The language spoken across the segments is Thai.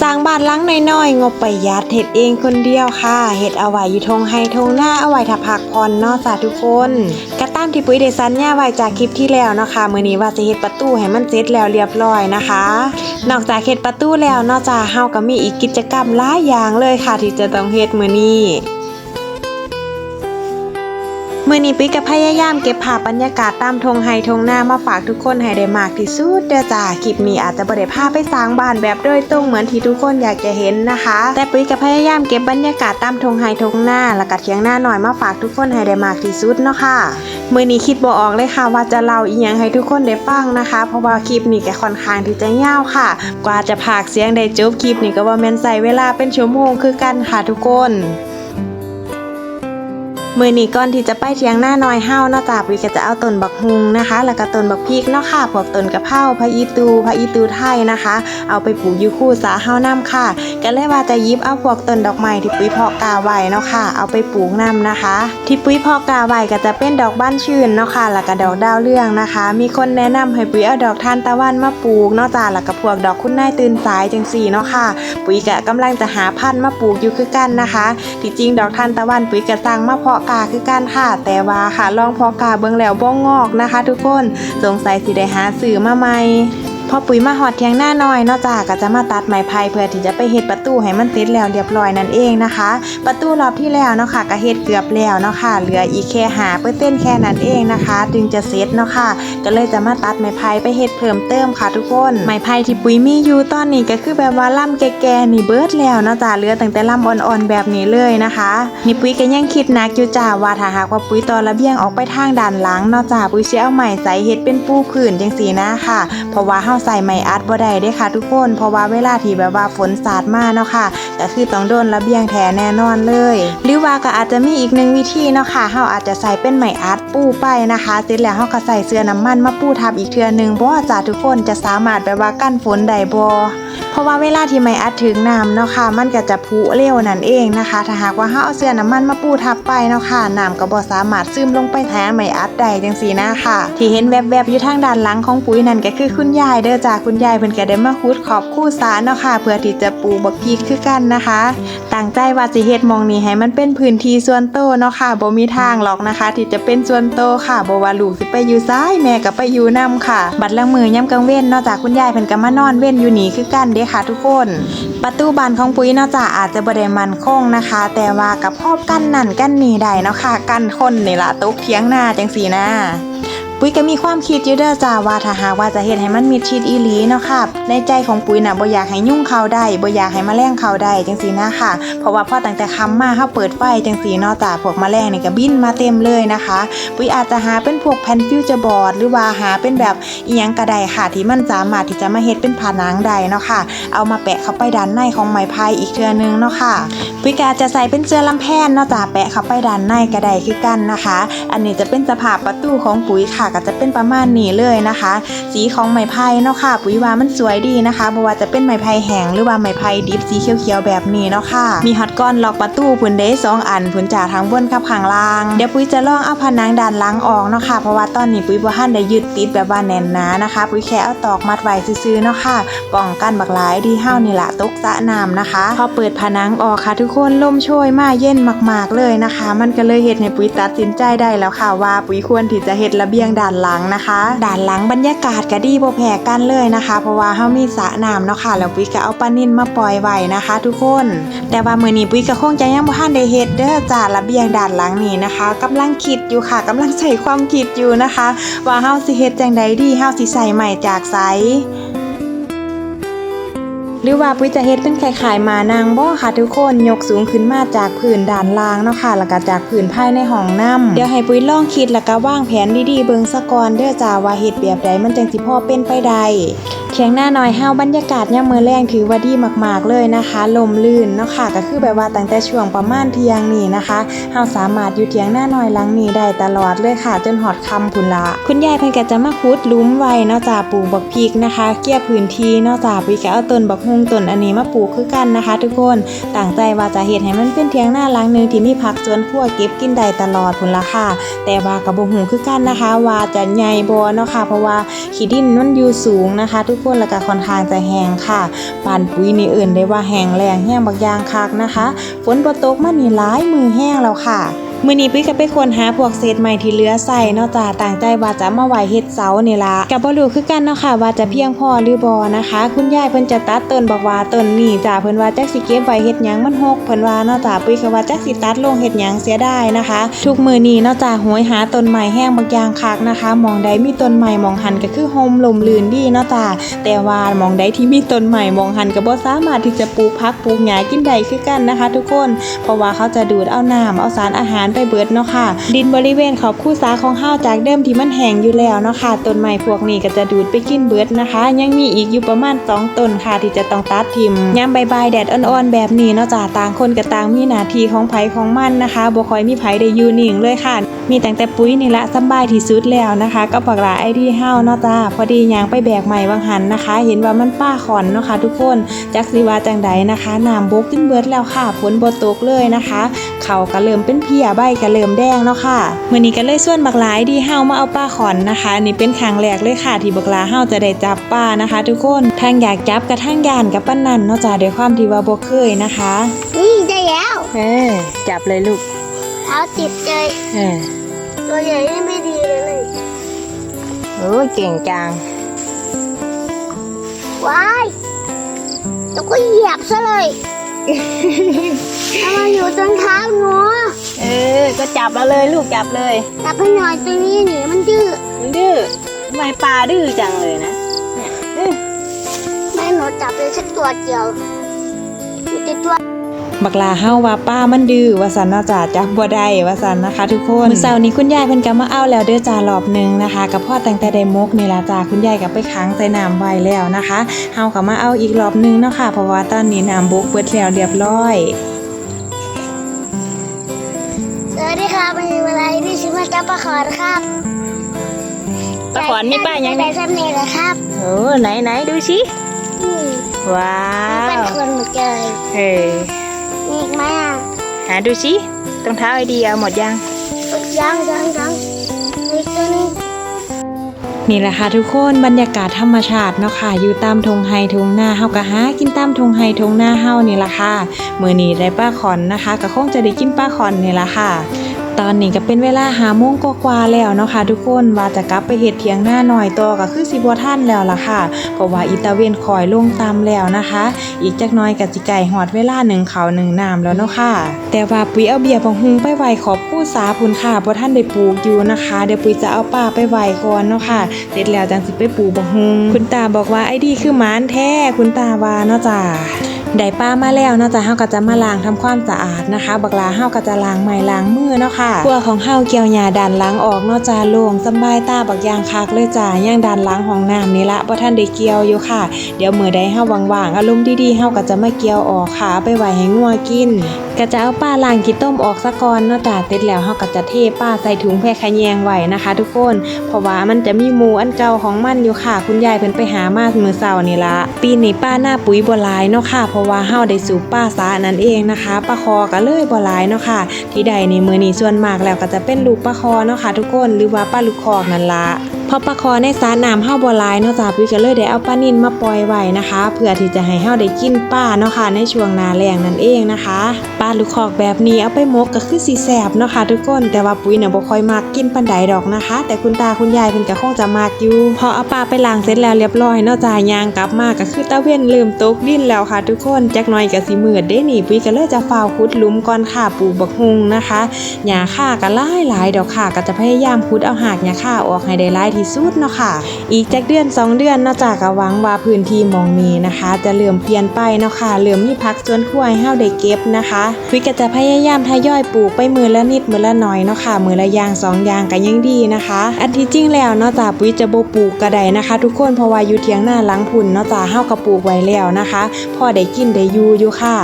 สร้างบ้านหลังน้อยๆงบประหยัดเฮ็ดเองคนเดียวค่ะเฮ็ดเอาไว้อยู่ทงไฮทงหน้าเอาไว้ถ้าพักผ่อนเนาะจ้าทุกคนก็ตามที่ปุ้ยเดซันเนี่ยไว้จากคลิปที่แล้วเนาะค่ะมื้อนี้ว่าจะเฮ็ดประตูให้มันเสร็จแล้วเรียบร้อยนะคะ นอกจากเฮ็ดประตูแล้วเนาะจ้าเฮาก็มีอีกกิจกรรมหลายอย่างเลยค่ะ ที่จะต้องเฮ็ดมื้อนี้ มื่อนี้ปิ๊กก็พยายามเก็บภาพบรรยากาศตามทงไฮทงหน้ามาฝากทุกคนให้ได้มากที่สุดเด้อจ้าคลิปนี้อาจจะบ่ได้พาไปสร้างบ้านแบบโดยตรงเหมือนที่ทุกคนอยากจะเห็นนะคะ แต่ปิ๊กก็พยายามเก็บบรรยากาศตามทงไฮทงหน้าแล้วก็เทียงหน้าหน่อยมาฝากทุกคนให้ได้มากที่สุดเนาะค่ะมื่อนี้คิดบ่ออกเลยค่ะว่าจะเล่าอีหยังให้ทุกคนได้ฟังนะคะ เพราะว่าคลิปนี้ก็ค่อนข้างที่จะยาวค่ะ กว่าจะพากเสียงได้จบคลิปนี้ก็ว่าแม่นใส่เวลาเป็นชั่วโมงคือกันค่ะทุกคน มือนี้ก่อนที่จะไปเทียงหน้าน้อยเฮาเนาะจ้าปุ้ยก็จะเอาต้นบักฮุงนะคะ แล้วก็ต้นบักพริกเนาะค่ะพวกต้นกะเพราพะอีตูพะอีตูไทยนะคะ เอาไปปลูกอยู่คู่สาเฮานํค่ะ ก็เลยว่าจะยิบเอาพวกต้นดอกไม้ที่ปุ้ยเพาะกาไว้เนาะค่ะ เอาไปปลูกนํนะคะ ที่ปุ้ยเพาะกาไว้ก็จะเป็นดอกบ้านชื่นเนาะค่ะ แล้วก็ดอกดาวเรืองนะคะ มีคนแนะนำให้ปุ้ยเอาดอกทานตะวันมาปลูกเนาะจ้าแล้วก็พวกดอกคุณนายตื่นสายจังสี่เนาะค่ะ ปุ้ยก็กำลังจะหาพันธุ์มาปลูกอยู่คือกันนะคะที่จริงดอกทานตะวันปุ๋ยกระสั่งมาเพาะกาคือกันค่ะ แต่ว่าค่ะลองพอกาเบิ่งแล้วบ่งอกนะคะ ทุกคนสงสัยสิได้หาสื่อมาใหม่ พอปุ๋ยมาหอดเทียงหน้าน้อยเนาะจ้าก็จะมาตัดไม้ไผ่เพื่อที่จะไปเฮ็ดประตูให้มันติดแล้วเรียบร้อยนั่นเองนะคะ ประตูรอบที่แล้วเนาะค่ะก็เฮ็ดเกือบแล้วเนาะค่ะเหลืออีกแค่หาเปอร์เซ็นต์แค่นั้นเองนะคะ จึงจะเสร็จเนาะค่ะ ก็เลยจะมาตัดไม้ไผ่ไปเฮ็ดเพิ่มเติมค่ะทุกคนไม้ไผ่ที่ปุ๋ยมีอยู่ตอนนี้ก็คือแบบว่าล่ำแก่ๆนี่เบิดแล้วเนาะจ้าเหลือตั้งแต่ล่ำอ่อนๆแบบนี้เลยนะคะนี่ปุ๋ยก็ยังคิดนักอยู่จ้าว่าถ้าหากว่าปุ๋ยต่อระเบียงออกไปทางด้านหลังเนาะจ้าปุ๋ยสิเอาไม้ใส่เฮ็ดเป็นปูพื้นจังซี่นะค่ะ เพราะว่าเฮาใส่ไม้อัดบ่ได้เด้ค่ะทุกคน เพราะว่าเวลาที่แบบว่าฝนสาดมาเนาะค่ะก็คือต้องโดนระเบียงแท้แน่นอนเลย หรือว่าก็อาจจะมีอีกหนึ่งวิธีเนาะค่ะเฮาอาจจะใส่เป็นไม้อัดปูไปนะคะเสร็จแล้วเฮาก็ใส่เสื้อน้ำมันมาปูทับอีกเทือหนึงบ่ว่าจ้าทุกคนจะสามารถแบบว่ากั้นฝนได้บ่เพราะว่าเวลาที่ไม้อัดถึงน้ำเนาะค่ะมันก็จะพุเร็วนั่นเองนะคะ ถ้าหากว่าเฮาเอาเสื้อน้ำมันมาปูทับไปเนาะค่ะน้ำก็บ่สามารถซึมลงไปแทนไม้อัดได้จังซี่นะค่ะ ที่เห็นแวบๆอยู่ทางด้านหลังของปุ๋ยนั่นก็คือคุณยายเด้อจ้าคุณยายเพิ่นก็ได้มาขุดขอบคู่สาเนาะค่ะเพื่อที่จะปูบักพริกคือกันนะคะตั้งใจว่าสิเฮ็ดมองนี้ให้มันเป็นพื้นที่ส่วนโตเนาะค่ะบ่มีทางหรอกนะคะ ที่จะเป็นส่วนโตค่ะบ่ว่าลูกสิไปอยู่ซ้ายแม่ก็ไปอยู่นํค่ะ บัดละมือย่ำกลางเว้นเนอกจากคุณยายเพิ่นก็มานอนเว้นอยู่นี่คือกันเด้ค่ะทุกคน ประตูบานของปุ๋ยเนาะจ้ะอาจจะบริมันคงนะคะ แต่ว่ากับพอบกันนั่นกันนี่ได้เนาะค่ะ กันคนนี่ล่ะตกเทียงหน้าจังสีหนะ ปุ๋ยก็มีความคิดอยู่เด้อจ้าว่าถ้าหากว่าจะเฮ็ดให้มันมิดชิดอีหลีเนาะค่ะในใจของปุ๋ยน่ะบ่อยากให้ยุ่งเขาได้บ่อยากให้แมลงเขาได้จังซี่นะค่ะ เพราะว่าพอตั้งแต่ค่ำมาเฮาเปิดไฟจังซี่เนาะจ้าพวกแมลงนี่ก็บินมาเต็มเลยนะคะ ปุ๋ยอาจจะหาเป็นพวกแผ่นฟิวเจอร์บอร์ดหรือว่าหาเป็นแบบอีหยังก็ไดค่ะ ที่มันสามารถที่จะมาเฮ็ดเป็นผนังได้เนาะค่ะ เอามาแปะเข้าไปด้านในของไม้พายอีกเทือนึงเนาะค่ะ ปุ๋ยก็อาจจะใส่เป็นเสื้อลำแพนเนาะจ้าแปะเข้าไปด้านในก็ได้คือกันนะคะ อันนี้จะเป็นสภาพประตูของปุ๋ยค่ะก็จะเป็นประมาณนี้เลยนะคะ สีของไม้ไผ่เนาะค่ะ ปุ๋ยว่ามันสวยดีนะคะบ่ว่าจะเป็นไม้ไผ่แห้งหรือว่าไม้ไผ่ดิบสีเขียวๆแบบนี้เนาะค่ะ มีฮอตก้อนล็อกประตูพุ่นเดสองอันพุ่นจ่าทั้งบนกับข้างล่าง เดี๋ยวปุ๋ยจะลองเอาผนังด้านหลังออกเนาะค่ะ เพราะว่าตอนนี้ปุ๋ยบ่ทันได้ยึดติดแบบว่าแน่นหนานะคะ ปุ๋ยแค่เอาตอกมัดไว้ซื่อๆเนาะค่ะ ป้องกันบักหลายที่เฮานี่ละตกสะน้ำนะคะ พอเปิดผนังออกค่ะทุกคนลมโชยมาเย็นมากๆเลยนะคะ มันก็เลยเฮ็ดให้ปุ๋ยตัดสินใจได้แล้วค่ะว่าปุ๋ยควรที่จะเฮ็ดระเบียงด้านหลังนะคะด้านหลังบรรยากาศก็ดีบ่แพ้กันเลยนะคะ เพราะว่าเฮามีสระน้ำเนาะค่ะแล้วปุ้ยก็เอาปลานิ่นมาปล่อยไว้นะคะ ทุกคน แต่ว่ามื้อนี้ปุ้ยก็คงจะยังบ่ทันได้เฮ็ดเด้อจ้าระเบียงด้านหลังนี่นะคะกำลังคิดอยู่ค่ะกำลังใส่ความคิดอยู่นะคะ ว่าเฮาสิเฮ็ดจังใดดีเฮาสิใส่ใหม่จากไส หรือว่าปุ้ยจะเฮ็ดเป็นไข่ไข่มานางบ่ค่ะทุกคนยกสูงขึ้นมาจากผืนด้านล่างเนาะค่ะแล้วก็จากผืนภายในห้องน้ำเดี๋ยวให้ปุ้ยลองคิดแล้วก็วางแผนดีๆเบิ่งซะก่อนเด้อจ้าว่าเฮ็ดแบบใดมันจังสิพอเป็นไปได้ เถียงหน้าน้อยเฮาบรรยากาศยามมือแลงถือว่าดีมากๆเลยนะคะ ลมลื่นเนาะค่ะก็คือแบบว่าตั้งแต่ช่วงประมาณเที่ยงนี่นะคะเฮาสามารถอยู่เถียงหน้าน้อยหลังนี้ได้ตลอดเลยค่ะ จนฮอดค่ำพุ่นละคุณยายเพิ่นก็จะมาขุดลุ้มไว้เนาะจ้าปลูกบักพริกนะคะ เกี่ยพื้นที่เนาะจ้าปุ้ยก็เอาต้นบักฮุงต้นอันนี้มาปลูกคือกันนะคะ ทุกคนตั้งใจว่าจะเฮ็ดให้มันเป็นเถียงหน้าหลังหนึงที่มีผักสวนครัวเก็บกินได้ตลอดพุ่นละค่ะ แต่ว่าก็บ่ฮู้คือกันนะคะ ว่าจะใหญ่บ่เนาะค่ะ เพราะว่าขี้ดินมันอยู่สูงนะคะ ทุกคคนแล้วก็ค่อนข้างจะแห้งค่ะปานปุ๋ยนี่เอื่นได้ว่าแห้งแรงแห้งบางอยางคักนะคะ ฝนบ่ตกมานี่หลายมือแห้งแล้วค่ะ มื่อนี้ปุ้ยก็ไปค้นหาพวกเศษใหม่ที่เหลือใส่นาะจ้าต่างใจว่าจะมาไหวเฮ็ดเสาเนี่ละกับบ่รู้คือกันเนาะค่ะว่าจะเพียงพอหรือบ่นะคะ คุณยายเพิ่นจะตัดต้นบอกว่าต้นนี้จ้าเพิ่นว่าแจักสิเก็บไว้เฮ็ดหยังมันหกเพิ่นว่าเนาะจ้าปุ้ยก็ว่าแจักสิตัดลงเฮ็ดหยังเสียได้นะคะ ทุกมื้อนี้เนาะจ้าโหยหาต้นใหม่แห้งบางอย่างคักนะคะมองใดมีต้นใหม่มองหันก็คือโฮมลมลื่นดีเนาะจ้าแต่ว่ามองใดที่มีต้นใหม่มองหันก็บ่สามารถที่จะปลูกผักปลูกหญ้ากินได้คือกันนะคะ ทุกคน เพราะว่าเขาจะดูดเอาน้ำเอาสารอาหารไปเบิดเนาะค่ะ ดินบริเวณขอบคู่สาของเฮาวจากเดิมที่มันแห้งอยู่แล้วเนาะค่ะต้นไม้พวกนี้ก็จะดูดไปกินเบิดนะคะ ยังมีอีกอยู่ประมาณ2ต้นค่ะที่จะต้องตัดทิมยามใบ่ายๆแดดอ่อนๆแบบนี้เนาะจ้าต่างคนก็ต่างมีหน้าที่ของไผของมันนะคะบ่คอยมีไผได้อยู่นิ่งเลยค่ะ มีแต่งแต่ปุ๋ยนี่ละสบายที่สุดแล้วนะคะ ก็ปักหลาไอดีเฮาวเนาะจ้าพอดียางไปแบกใหม่บางหันนะคะ เห็นว่ามันป้าขอนเนาะค่ะทุกคนจักสิวาจังใดนะคะน้ำบกขึ้นเบิดแล้วค่ะฝนบ่ตกเลยนะคะ เขาก็เริ่มเป็นเพียใบก็เริ่มแดงเนาะค่ะมื้อนี้ก็เลยส่วนบักหลายดีเฮามาเอาป้าขอนนะคะนี่เป็นครั้งแรกเลยค่ะที่บักหลาเฮาจะได้จับป้านะคะ ทุกคนทางอยากจับกับทางยานกับปานนันเนาะจ้าด้วยความที่ว่าบ่เคยนะคะนี่ได้แล้วเออจับเลยลูกเท้าติดเลยเออตัวใหญ่นี่ไม่ดีเลยโอ้ยเก่งจังว้ายแล้วก็เหยียบซะเลย เอามาอยู่ตรงเท้าหนูเออ ก็จับมาเลยลูกจับเลยจับให้หน่อยตรงนี้หนีมันดื้อมันดื้อทำไมปลาดื้อจังเลยนะแม่หนูจับเลยสักตัวเดียวมีแต่ตัว บักลาเฮาว่าป้ามันดื้อว่าสันเนาะจ้าจับบ่ได้ว่าสันนะคะ ทุกคนมื้อเช้านี้คุณยายเพิ่นก็มาเอาแล้วเด้อจ้ารอบหนึงนะคะกับพ่อแต่งแต่ได้มกนี่ล่ะจ้าคุณยายก็ไปค้างใส่น้ำไว้แล้วนะคะเฮาก็มาเอาอีกรอบหนึงเนาะค่ะเพราะว่าตอนนี้น้ำบกเบิดแล้วเรียบร้อยสวัสดีครับเป็นเวลาที่ชิมาจับปลาขอนครับปลาขอนมีป้ายังไงไงซ้ำนี่แหละครับโอ้ไหนไหนดูสินี่ว้าเป็นวคนเหมือนกันเลยเออมีอีก ไหมอะหาดูสิรองเท้าไอเดียเอาหมดยังยังยังยังมีตัวนึงนี่แหละค่ะทุกคนบรรยากาศธรรมชาติเนาะค่ะอยู่ตามทงไฮทงหน้าเฮาก็หากินตามทงไฮทงหน้าเฮานี่ล่ะค่ะมื้อนี้ได้ป้าขอนนะคะก็คงจะได้กินป้าขอนนี่ล่ะค่ะ ตอนนี้ก็เป็นเวลาหาโมงกว่าๆแล้วเนาะค่ะทุกคนว่าจะกลับไปเฮ็ดเถียงหน้าหน่อยตัวก็คือสิบ่ทันแล้วล่ะค่ะเพราะว่าอิตาเวนคอยลงตามแล้วนะคะ อีกจักน้อยก็สิไก่ฮอดเวลาหนึ่งเขาหนึ่งน้ำแล้วเนาะค่ะ แต่ว่าปุ๋ยเอาเบียร์บังฮุงไปไหวขอบผู้สาพุนค่ะเพราะท่านได้ปลูกอยู่นะคะ เดี๋ยวปุ๋ยจะเอาป่าไปไหวก่อนเนาะค่ะ เสร็จแล้วจังสิไปปลูกบังฮุงคุณตาบอกว่าไอ้ดีคือหมานแท้คุณตาว่าเนาะจ้า ได้ป้ามาแล้วนาะจ้ะเฮาก็จะมาล้างทำความสะอาดนะคะ บักลาเฮาก็จะล้างไม้ล้างมือเนาะค่ะครัวของเฮาเกี่ยวหญ้าดันล้างออกนาะจ้าโล่งสบายตาบักยางคักเลยจ้าย่างดันล้างห้องน้ำนี่ละบ่ทันได้เกี่ยวอยู่ค่ะ เดี๋ยวมื้อใดเฮาว่างๆอารมณ์ดีๆเฮาก็จะมาเกี่ยวออกค่ะไปไว้ให้งัวกินก็จะเอาป้าล้างขี้ต้มออกซะก่อนเนาะจ้าเสร็จแล้วเฮาก็จะเทป้าใส่ถุงแพรขะแยงไว้นะคะ ทุกคน เพราะว่ามันจะมีหมูอันเก่าของมันอยู่ค่ะ คุณยายเพิ่นไปหามามื้อเช้านี่ละปีนี้ป้าหน้าปุ๋ยบ่หลายเนาะค่ะราะว่าเฮาได้สูบป้าสานั่นเองนะคะปลาคอก็เลยบ่หลายเนาะค่ะ ที่ใดในมือนี้ส่วนมากแล้วก็จะเป็นลูกปลาคอเนาะค่ะทุกคนหรือว่าปลาลูกคอกนั่นละ พราะปลาคอในสระน้ำเฮาบ่หลายเนาะจ้าปุ้ยก็เลยได้เอาปลานิลมาปล่อยไว้นะคะ เพื่อที่จะให้เฮาได้กินป้าเนาะค่ะในช่วงหนาแล้งนั่นเองนะคะปลาลูกคอกแบบนี้เอาไปหมกก็คือสิแซ่บเนาะค่ะทุกคนแต่ว่าปุ้ยเนี่ยบ่ค่อยมักกินปานใดดอกนะคะ แต่คุณตาคุณยายเพิ่นก็คงจะมักอยู่พอเอาปลาไปล้างเสร็จแล้วเรียบร้อยเนาะจ้ายางกลับมาก็คือตะเวนเริ่มตกดินแล้วค่ะ ทุกคนจักหน่อยก็สิมืดเด้นี่ปุ้ยก็เลยจะฝ้าวขุดหลุมก่อนค่ะปลูกบักฮุงนะคะหญ้าค่าก็หลายหลายดอกค่ะก็จะพยายามขุดเอาหากหญ้าค่าออกให้ได้หลายที่สุดเนาะค่ะ อีกจักเดือน 2 เดือนนาะจากก็หวังว่าพื้นที่มองนี้นะคะ จะเริ่มเปลี่ยนไปเนาะค่ะเริ่มมีพักสวนครัวให้เฮาได้เก็บนะคะปุ้ยก็จะพยายามทยอยปลูกไปมือละนิดมือละหน่อยเนาะค่ะมือละอย่างสองย่างก็ยังดีนะคะ อันที่จริงแล้วเนาะจ้าปุ้ยจะบ่ปลูกก็ได้นะคะ ทุกคนเพราะว่าอยู่เถียงหน้าหลังพุ่นเนาะจ้าเฮาก็ปลูกไว้แล้วนะคะ พอได้กินได้อยู่อยู่ค่ะ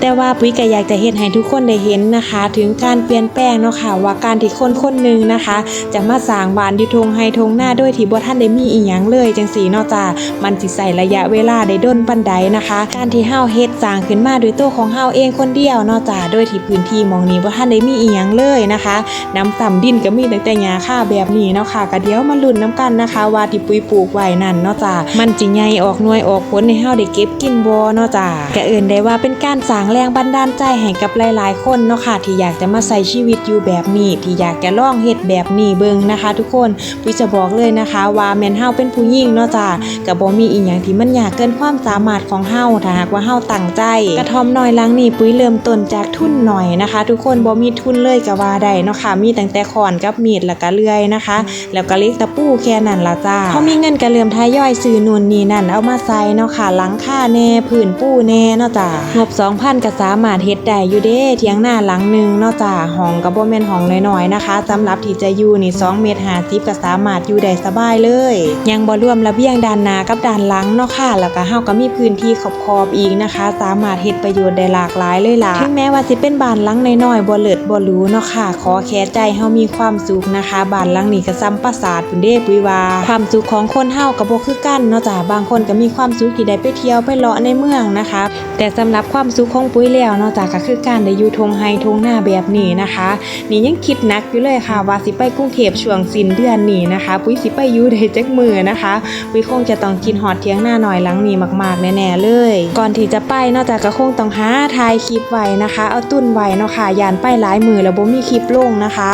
แต่ว่าปุ้ยก็อยากจะเห็นให้ทุกคนได้เห็นนะคะ ถึงการเปลี่ยนแปลงเนาะค่ะว่าการที่คนคนหนึ่งนะคะ จะมาสร้างบ้านอยู่ทงไฮทงหน้าโดยที่บ่ท่านได้มีอีหยังเลยจังสีเนาะจ้ามันสิใส่ระยะเวลาได้ด้นปันใดนะคะ การที่เฮาเฮ็ดสร้างขึ้นมาด้วยตัวของเฮาเองคนเดียวเนาะจ้าโดยที่พื้นที่มองนี้บ่ท่านได้มีอีหยังเลยนะคะน้ำต่ำดินก็มีตั้งแต่หญ้าค่าแบบนี้เนาะค่ะก็เดี๋ยวมาลุ้นน้ำกันนะคะ ว่าที่ปุ้ยปลูกไว้นั่นเนาะจ้ามันสิใหญ่ออกหน่วยออกผลให้เฮาได้เก็บกินบ่เนาะจ้าก็เอิ้นได้ว่าเป็นการสร้างแรงบันดาลใจให้กับหลาย ๆ คนเนาะค่ะที่อยากจะมาใช้ชีวิตอยู่แบบนี้ ที่อยากจะล่องเฮ็ดแบบนี้เบิ่งนะคะ ทุกคนปุ้ยจะบอกเลยนะคะ ว่าแมนเฮาเป็นผู้หญิงเนาะจ้าก็บ่มีอีหยังที่มันยากเกินความสามารถของเฮาถ้าหากว่าเฮาตั้งใจ กระทอมน้อยลังนี่ปุ้ยเริ่มต้นจากทุนหน่อยนะคะ ทุกคนบ่มีทุนเลยก็ว่าได้เนาะค่ะมีตั้งแต่ขอนกับมีดแล้วก็เลื่อยนะคะ แล้วก็เล็กตะปูแค่นั้นละจ้าเขามีเงินก็เริ่มทยอยซื้อนูนนี่นั่นเอามาใส่เนาะค่ะหลังค่าแน่ผืนปูแน่เนาะจ้างบ2,000ก็สามารถเฮ็ดได้อยู่เด้เถียงหน้าหลังหนึ่งนาะจ้าห้องก็บ่แม่นห้องน้อยๆนะคะสำหรับที่จะอยู่นี่2เมตร50ก็สามารถอยู่ได้สบายเลย ยังบ่รวมระเบียงด้านหน้ากับด้านหลังเนาะค่ะแล้วก็เฮาก็มีพื้นที่ขอบๆอีกนะคะ สามารถเฮ็ดประโยชน์ได้หลากหลายเลยล่ะถึงแม้ว่าสิเป็นบ้านหลังน้อยๆบ่เลิศบ่หรูเนาะค่ะ ขอแค่ใจเฮามีความสุขนะคะบ้านหลังนี้ก็ซ้ำปราสาทพุ่นเด้ปุ้ยว่าความสุขของคนเฮาก็บ่คือกันเนาะจ้ะบางคนก็มีความสุขที่ได้ไปเที่ยวไปเลาะในเมืองนะคะ แต่สำหรับความสุขของปุ้ยแล้วนอกจากก็คือการได้อยู่ทงไฮทงหน้าแบบนี้นะคะ นี่ยังคิดนักอยู่เลยค่ะว่าสิไปกรุงเทพช่วงสิ้นเดือนนี้นะคะ ปุ้ยสิไปอยู่ได้จักมือนะคะปุ้ยคงจะต้องกินฮอดเทียงหน้าหน่อยหลังนี้มากๆแน่ๆเลย ก่อนที่จะไปนอกจากก็คงต้องหาถ่ายคลิปไว้นะคะ เอาตุ้นไว้เนาะค่ะยานไปหลายมือแล้วบ่มีคลิปลงนะคะ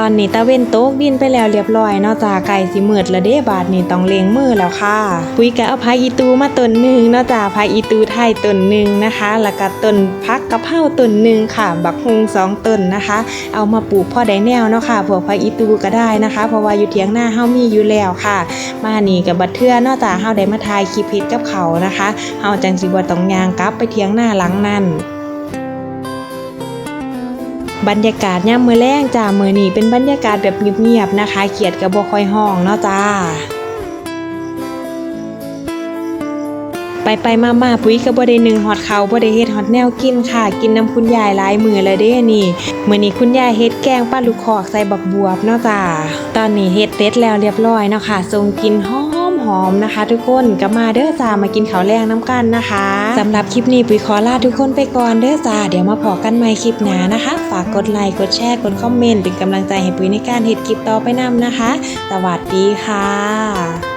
ตอนนี้ตะเว้นโต๊กดินไปแล้วเรียบร้อยเนอกจากไก่สิมืดและเด้บาทนี่ต้องเลงมือแล้วค่ะปุ้ยก็เอาพายอีตูมาต้นหนึ่งเนอกจากพายอีตูไทยต้นหนึ่งนะคะแล้วก็ต้นพักกะเพราต้นหนึ่งค่ะ บักฮุงสองต้นนะคะ เอามาปลูกพ่อไดแนวเนาะค่ะพวกพายอีตูก็ได้นะคะ เพราะว่าอยู่เทียงหน้าเฮามีอยู่แล้วค่ะ มานี่กับบัดเทื่อนอกจากเฮาได้มาถ่ายคลิปเฮ็ดกับเขานะคะเฮาจังสิบ่ต้องยางกลับไปเทียงหน้าหลังนั่น บรรยากาศย่ามมือแรงจ้ามือนี่เป็นบรรยากาศแบบเงียบๆนะคะ เขียดกับบค่อยห้องเนาะจ้า ไปไปมามาปุ้ยก็บ่ได้หนึ่งฮอดเขาบ่ได้เฮ็ดฮอดแนวกินค่ะ กินน้ำคุณยายหลายมือแล้วเด้นี่มือนี้คุณยายเฮ็ดแกงปลาลูกคอกใส่บักบวบเนาะจ้าตอนนี้เฮ็ดเสร็จแล้วเรียบร้อยเนาะค่ะทรงกินห้อม หอมนะคะ ทุกคนก็มาเด้อจ้ามากินข้าวแรงน้ำกันนะคะสำหรับคลิปนี้ปุ๋ยขอลาทุกคนไปก่อนเด้อจ้าเดี๋ยวมาพอกันใหม่คลิปหน้านะคะ ฝากกดไลค์กดแชร์กดคอมเมนต์เป็นกำลังใจให้ปุ๋ยในการเฮ็ดคลิปต่อไปนํนะคะ สวัสดีค่ะ